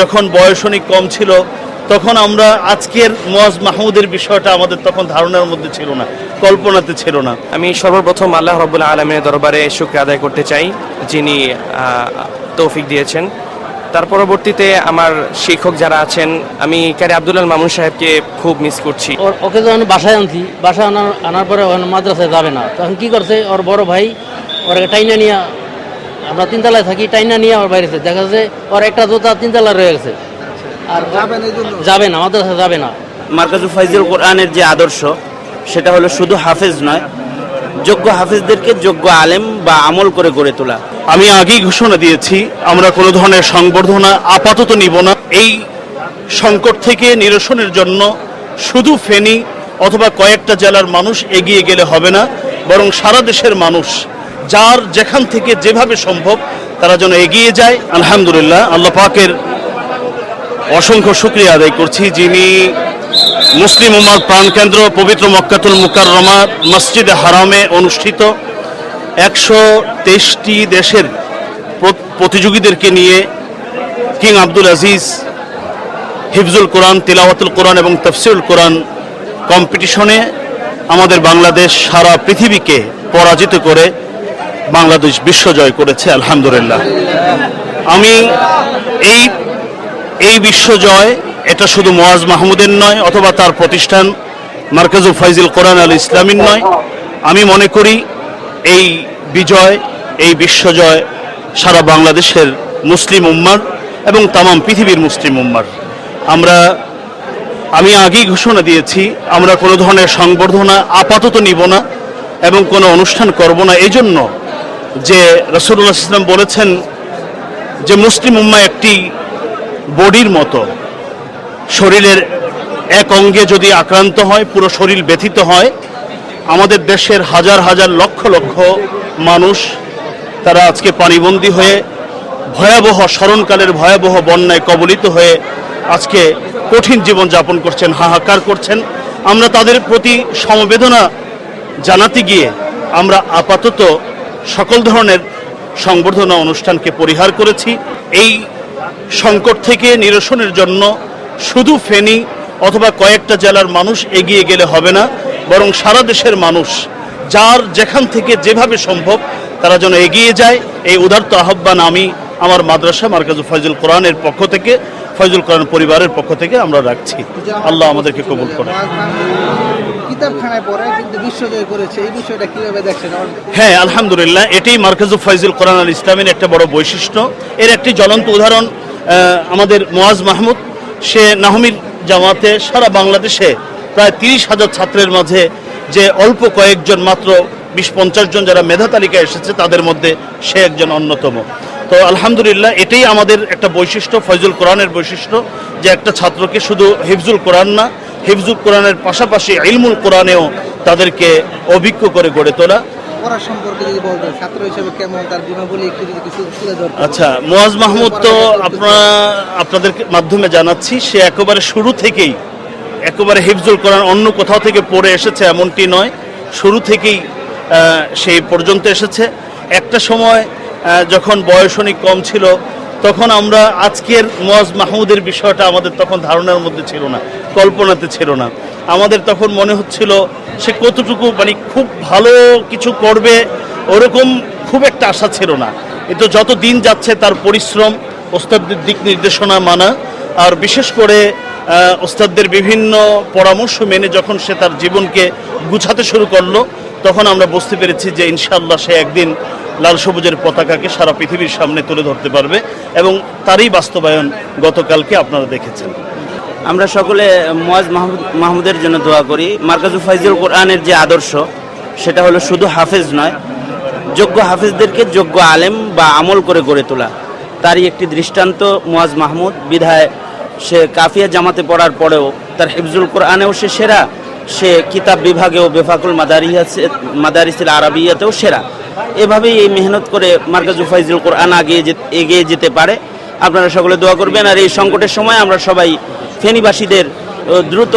যখন বয়স অনেক কম ছিল তখন আমরা আজকের মোয়াজ মাহমুদের বিষয়টা আমাদের তখন ধারণার মধ্যে ছিল না কল্পনাতে ছিল না। আমি সর্বপ্রথম আল্লাহ রব্বুল আলমের দরবারে শুক্র আদায় করতে চাই যিনি তৌফিক দিয়েছেন। তার পরবর্তীতে আমার শিক্ষক যারা আছেন আমি ক্যারি আব্দুল্লাহ মামুন সাহেবকে খুব মিস করছি। ওর ওকে যখন বাসায় আনছি বাসায় আনার আনার পরে মাদ্রাসায় যাবে না। তখন কি করছে ওর বড় ভাই ওর টাইনা নিয়ে আমরা তিনতলায় থাকি টাইনা নিয়ে আমার বাইরে দেখা যাচ্ছে ওর একটা জুতা তিনতলা রয়ে গেছে। আর যাবে না মাদ্রাসায় যাবে না মার্কাজু ফাইজুল কোরআনের যে আদর্শ সেটা হলো শুধু হাফেজ নয় যোগ্য হাফেজদেরকে যোগ্য আলেম বা আমল করে গড়ে তোলা। আমি আগেই ঘোষণা দিয়েছি আমরা কোনো ধরনের সংবর্ধনা আপাতত নিব না। এই সংকট থেকে নিরসনের জন্য শুধু ফেনী অথবা কয়েকটা জেলার মানুষ এগিয়ে গেলে হবে না বরং সারা দেশের মানুষ যার যেখান থেকে যেভাবে সম্ভব তারা যেন এগিয়ে যায়। আলহামদুলিল্লাহ, আল্লাহ পাকের অসংখ্য শুক্রিয়া আদায় করছি যিনি মুসলিম উম্মার প্রাণকেন্দ্র পবিত্র মক্কাতুল মুকাররমা মসজিদে হারামে অনুষ্ঠিত একশো তেইশটি দেশের প্রতিযোগীদেরকে নিয়ে কিং আব্দুল আজিজ হিফজুল কোরআন, তিলাওয়াতুল কোরআন এবং তফসিউল কোরআন কম্পিটিশনে আমাদের বাংলাদেশ সারা পৃথিবীকে পরাজিত করে বাংলাদেশ বিশ্বজয় করেছে, আলহামদুলিল্লাহ। আমি এই এই বিশ্বজয় এটা শুধু মোয়াজ মাহমুদের নয়, অথবা তার প্রতিষ্ঠান মার্কাজুল ফাইজুল কোরআন আল ইসলামীর নয়, আমি মনে করি এই বিজয়, এই বিশ্বজয় সারা বাংলাদেশের মুসলিম উম্মার এবং তামাম পৃথিবীর মুসলিম উম্মার। আমরা, আমি আগেই ঘোষণা দিয়েছি, আমরা কোনো ধরনের সংবর্ধনা আপাতত নিব না এবং কোনো অনুষ্ঠান করব না। এই জন্য যে রসুল্লাহ ইসলাম বলেছেন যে মুসলিম উম্মা একটি বডির মতো, শরীরের এক অঙ্গে যদি আক্রান্ত হয়, পুরো শরীর ব্যথিত হয়, আমাদের দেশের হাজার হাজার লক্ষ লক্ষ মানুষ তারা আজকে পানিবন্দী হয়ে ভয়াবহ স্মরণকালের ভয়াবহ বন্যায় কবলিত হয়ে আজকে কঠিন জীবন যাপন করছেন, হাহাকার করছেন। আমরা তাদের প্রতি সমবেদনা জানাতে গিয়ে আমরা আপাতত সকল ধরনের সংবর্ধনা অনুষ্ঠানকে পরিহার করেছি। এই সংকট থেকে নিরসনের জন্য শুধু ফেনী অথবা কয়েকটা জেলার মানুষ এগিয়ে গেলে হবে না, বরং সারা দেশের মানুষ যার যেখান থেকে যেভাবে সম্ভব তারা যেন এগিয়ে যায়। এই উদার্ত আহ্বান আমি আমার মাদ্রাসা মার্কাজুল ফয়জুল কোরআনের পক্ষ থেকে, ফয়জুল কোরআন পরিবারের পক্ষ থেকে আমরা রাখছি। আল্লাহ আমাদেরকে কবুল করে হ্যাঁ আলহামদুলিল্লাহ এটাই মার্কাজুল ফাইজুল কোরআন আল ইসলামের একটা বড় বৈশিষ্ট্য। এর একটি জ্বলন্ত উদাহরণ আমাদের মোয়াজ মাহমুদ। সে নাহমির জামাতে সারা বাংলাদেশে প্রায় তিরিশ হাজার ছাত্রের মাঝে যে অল্প কয়েকজন মাত্র বিশ পঞ্চাশ জন যারা মেধা তালিকায় এসেছে, তাদের মধ্যে সে একজন অন্যতম। তো আলহামদুলিল্লাহ, এটাই আমাদের একটা বৈশিষ্ট্য, ফয়জুল কোরআনের বৈশিষ্ট্য যে একটা ছাত্রকে শুধু হিফজুল কোরআন না হিফজুল কোরআনের পাশাপাশি ইলমুল কোরআনেও তাদেরকে অভিজ্ঞ করে গড়ে তোলা। আচ্ছা মোয়াজ মাহমুদ তো আপনারা আপনাদের মাধ্যমে জানাচ্ছি সে একেবারে শুরু থেকেই একেবারে হিফজুল কোরআন অন্য কোথাও থেকে পড়ে এসেছে এমনটি নয়। শুরু থেকেই সেই পর্যন্ত এসেছে। একটা সময় যখন বয়স অনেক কম ছিল তখন আমরা আজকের মোয়াজ মাহমুদের বিষয়টা আমাদের তখন ধারণার মধ্যে ছিল না, কল্পনাতে ছিল না। আমাদের তখন মনে হচ্ছিল সে কতটুকু মানে খুব ভালো কিছু করবে, ওরকম খুব একটা আশা ছিল না। কিন্তু যত দিন যাচ্ছে তার পরিশ্রম, ওস্তাদদের দিক নির্দেশনা মানা, আর বিশেষ করে ওস্তাদদের বিভিন্ন পরামর্শ মেনে যখন সে তার জীবনকে গুছাতে শুরু করল, তখন আমরা বুঝতে পেরেছি যে ইনশাআল্লাহ সে একদিন লাল সবুজের পতাকাকে সারা পৃথিবীর সামনে তুলে ধরতে পারবে এবং তারই বাস্তবায়ন গতকালকে আপনারা দেখেছেন। আমরা সকলে মোয়াজ মাহমুদ, মাহমুদের জন্য দোয়া করি। মার্কাজুল ফাইজুল কোরআনের যে আদর্শ, সেটা হলো শুধু হাফেজ নয়, যোগ্য হাফেজদেরকে যোগ্য আলেম বা আমল করে গড়ে তোলা। তারই একটি দৃষ্টান্ত মোয়াজ মাহমুদ। বিধায় সে কাফিয়া জামাতে পড়ার পরেও তার হিফজুল কোরআনেও সে সেরা। সে কিতাব বিভাগেও বেফাকুল মাদারিয়াসে, মাদারিসিল আরবিয়াতেও সেরা। এভাবেই এই মেহনত করে মার্কাজুল ফাইজুল কোরআন আগিয়ে এগিয়ে যেতে পারে। আপনারা সকলে দোয়া করবেন আর এই সংকটের সময় আমরা সবাই ফেনীবাসীদের দ্রুত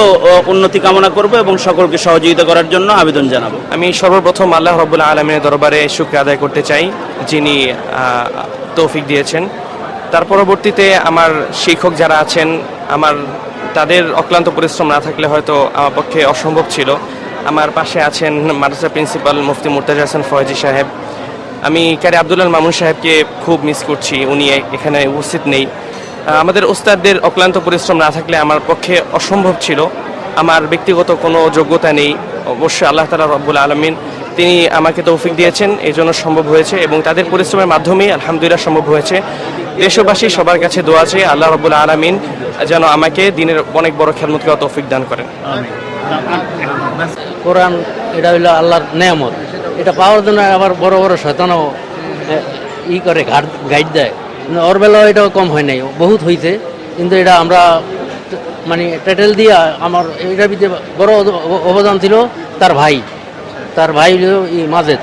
উন্নতি কামনা করব এবং সকলকে সহযোগিতা করার জন্য আবেদন জানাব। আমি সর্বপ্রথম আল্লাহ রব্বুল আলমের দরবারে শুক্র আদায় করতে চাই, যিনি তৌফিক দিয়েছেন। তার পরবর্তীতে আমার শিক্ষক যারা আছেন, আমার তাদের অক্লান্ত পরিশ্রম না থাকলে হয়তো আমার পক্ষে অসম্ভব ছিল। আমার পাশে আছেন মাদ্রাসা প্রিন্সিপাল মুফতি মুরতাজ হাসান ফয়েজি সাহেব। আমি ক্যারি আবদুল্লাহ মামুন সাহেবকে খুব মিস করছি, উনি এখানে উপস্থিত নেই। আমাদের ওস্তাদদের অক্লান্ত পরিশ্রম না থাকলে আমার পক্ষে অসম্ভব ছিল। আমার ব্যক্তিগত কোনো যোগ্যতা নেই। অবশ্যই আল্লাহ তালা রব্বুল আলমিন তিনি আমাকে তৌফিক দিয়েছেন, এই জন্য সম্ভব হয়েছে এবং তাদের পরিশ্রমের মাধ্যমেই আলহামদুলিল্লাহ সম্ভব হয়েছে। দেশবাসী সবার কাছে দোয়া আছে আল্লাহ রব্বুল আলমিন যেন আমাকে দিনের অনেক বড় খেলমত করা তৌফিক দান করেন। কোরআন, এটা হইল আল্লাহর নেয়ামত। এটা পাওয়ার জন্য আবার বড় বড় শয়তানও ই করে গাইড দেয়। ওর বেলাও এটাও কম হয় নাই, বহুত হয়েছে কিন্তু এটা আমরা মানে টাইটেল দিয়া আমার ভিতরে বড় অবদান ছিল তার ভাই। তার ভাই মাজেদ।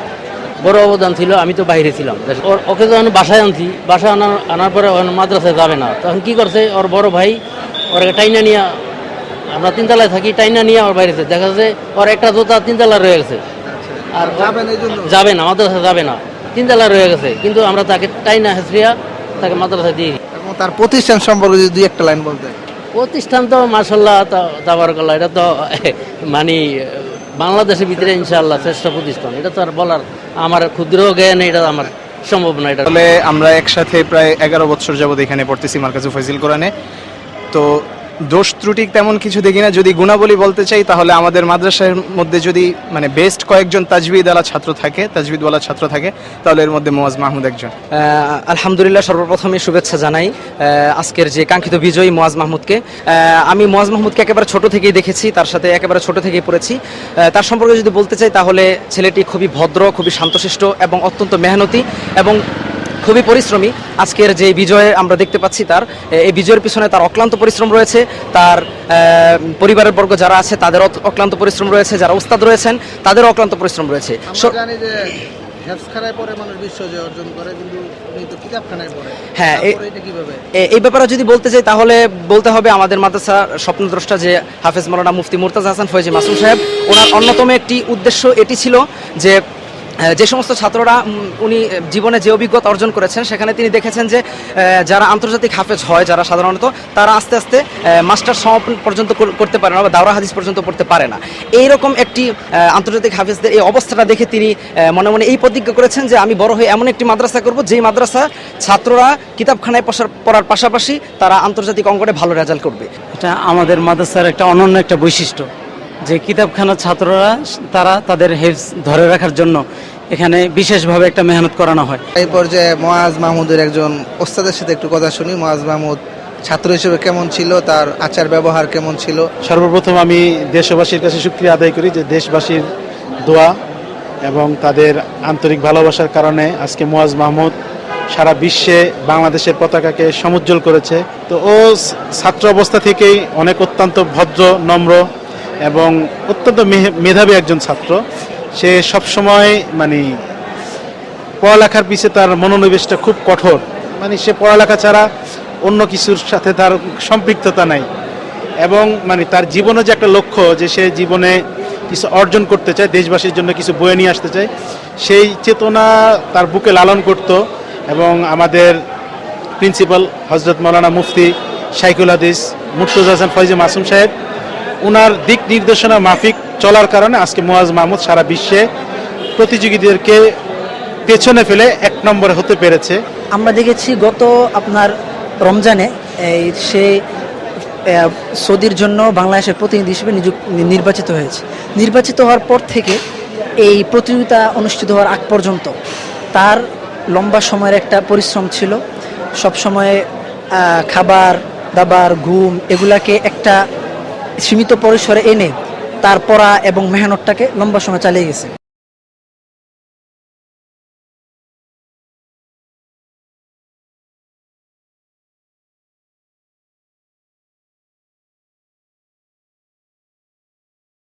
বড় অবদান ছিল আমি তো বাইরে ছিলাম। ওর ওকে যখন বাসায় আনছি বাসায় আনার আনার পরে মাদ্রাসায় যাবে না। তখন কি করছে ওর বড় ভাই ওর টাইনা নিয়ে আমরা তিনতলায় থাকি টাইনা নিয়ে আমার বাইরে দেখা যাচ্ছে ওর একটা জুতা তিনতলা রয়ে গেছে। আর যাবে না মাদ্রাসা যাবে না। তিনতলা রয়ে গেছে কিন্তু আমরা তাকে টাইনা হেসরিয়া তাকে মাদ্রাসা দিয়ে। তার প্রতিষ্ঠান সম্পর্কে যদি দুই একটা লাইন বলতে প্রতিষ্ঠান তো মার্শাল্লাহ তাবারকাল্লাহ এটা তো মানে বাংলাদেশের ভিতরে ইনশাল্লাহ শ্রেষ্ঠ প্রতিষ্ঠান। এটা তো আর বলার আমার ক্ষুদ্র জ্ঞান, এটা আমার সম্ভব না, এটা আমরা একসাথে প্রায় এগারো বছর যাবত এখানে পড়তেছি মার্কাজু ফজিল কোরআনে। তো দোষ ত্রুটি তেমন কিছু দেখি না। যদি গুণাবলী বলতে চাই, তাহলে আমাদের মাদ্রাসার মধ্যে যদি মানে বেস্ট কয়েকজন তাজবিদওয়ালা ছাত্র থাকে, তাজবিদওয়ালা ছাত্র থাকে, তাহলে এর মধ্যে মোয়াজ মাহমুদ একজন। আলহামদুলিল্লাহ সর্বপ্রথমে শুভেচ্ছা জানাই। আজকের যে কাঙ্ক্ষিত বিজয়ী মোয়াজ মাহমুদকে। আমি মোয়াজ মাহমুদকে একেবারে ছোট থেকেই দেখেছি, তার সাথে একেবারে ছোট থেকেই পড়েছি। তার সম্পর্কে যদি বলতে চাই, তাহলে ছেলেটি খুবই ভদ্র, খুবই শান্তশিষ্ট এবং অত্যন্ত মেহনতি এবং খুবই পরিশ্রমী। আজকের যে বিজয়ে আমরা দেখতে পাচ্ছি তার এই বিজয়ের পিছনে তার অক্লান্ত পরিশ্রম রয়েছে তার পরিবারের বর্গ যারা আছে তাদের অক্লান্ত পরিশ্রম রয়েছে যারা উস্তাদ রয়েছেন তাদেরও অক্লান্ত পরিশ্রম রয়েছে। হ্যাঁ, এই- ব্যাপারে যদি বলতে চাই তাহলে বলতে হবে আমাদের মাদ্রাসা স্বপ্নদ্রষ্টা যে হাফেজ মৌলানা মুফতি মুরতাজ হাসান ফয়েজি মাসুম সাহেব ওনার অন্যতম একটি উদ্দেশ্য এটি ছিল যে যে সমস্ত ছাত্ররা উনি জীবনে যে অভিজ্ঞতা অর্জন করেছেন, সেখানে তিনি দেখেছেন যে যারা আন্তর্জাতিক হাফেজ হয়, যারা সাধারণত, তারা আস্তে আস্তে মাস্টার সমাপন পর্যন্ত করতে পারে না বা দাওরা হাদিস পর্যন্ত পড়তে পারে না। এইরকম একটি আন্তর্জাতিক হাফেজদের এই অবস্থাটা দেখে তিনি মনে মনে এই প্রতিজ্ঞা করেছেন যে, আমি বড় হয়ে এমন একটি মাদ্রাসা করব, যেই মাদ্রাসা ছাত্ররা কিতাবখানায় পড়ার- পাশাপাশি তারা আন্তর্জাতিক অঙ্গনে ভালো রেজাল্ট করবে। এটা আমাদের মাদ্রাসার একটা অনন্য একটা বৈশিষ্ট্য, যে কিতাবখানার ছাত্ররা, তারা তাদের হেফজ ধরে রাখার জন্য এখানে বিশেষভাবে একটা মেহনত করানো হয়। এই পর্যায়ে মোয়াজ মাহমুদের একজন ওস্তাদের সাথে একটু কথা শুনি। মোয়াজ মাহমুদ ছাত্র হিসেবে কেমন ছিল? তার আচার ব্যবহার কেমন ছিল? সর্বপ্রথম আমি দেশবাসীর কাছে শুক্রিয়া আদায় করি যে দেশবাসীর দোয়া এবং তাদের আন্তরিক ভালোবাসার কারণে আজকে মোয়াজ মাহমুদ সারা বিশ্বে বাংলাদেশের পতাকাকে সমুজ্জ্বল করেছে। তো ও ছাত্র অবস্থা থেকেই অনেক অত্যন্ত ভদ্র নম্র এবং অত্যন্ত মেধাবী একজন ছাত্র। সে সবসময় মানে পড়ালেখার পিছে তার মনোনিবেশটা খুব কঠোর। মানে সে পড়ালেখা ছাড়া অন্য কিছুর সাথে তার সম্পৃক্ততা নাই। এবং মানে তার জীবনে যে একটা লক্ষ্য যে সে জীবনে কিছু অর্জন করতে চায়, দেশবাসীর জন্য কিছু বয়ে নিয়ে আসতে চায়, সেই চেতনা তার বুকে লালন করত এবং আমাদের প্রিন্সিপাল হজরত মৌলানা মুফতি শাইকুল হাদিস, মুর্তজা হাসান ফয়জি মাসুম সাহেব ওনার দিক নির্দেশনা মাফিক চলার কারণে আজকে মোয়াজ মাহমুদ সারা বিশ্বে প্রতিযোগীদেরকে পেছনে ফেলে এক নম্বরে হতে পেরেছে। আমরা দেখেছি গত আপনার রমজানে, এই সে সৌদির জন্য বাংলাদেশের প্রতিনিধি হিসেবে নির্বাচিত হয়েছে। নির্বাচিত হওয়ার পর থেকে এই প্রতিযোগিতা অনুষ্ঠিত হওয়ার আগ পর্যন্ত তার লম্বা সময়ের একটা পরিশ্রম ছিল। সব সময় খাবার, দাবার, ঘুম এগুলাকে একটা সীমিত পরিসরে এনে তার পড়া এবং মেহনতটাকে লম্বা সময় চালিয়ে গেছে।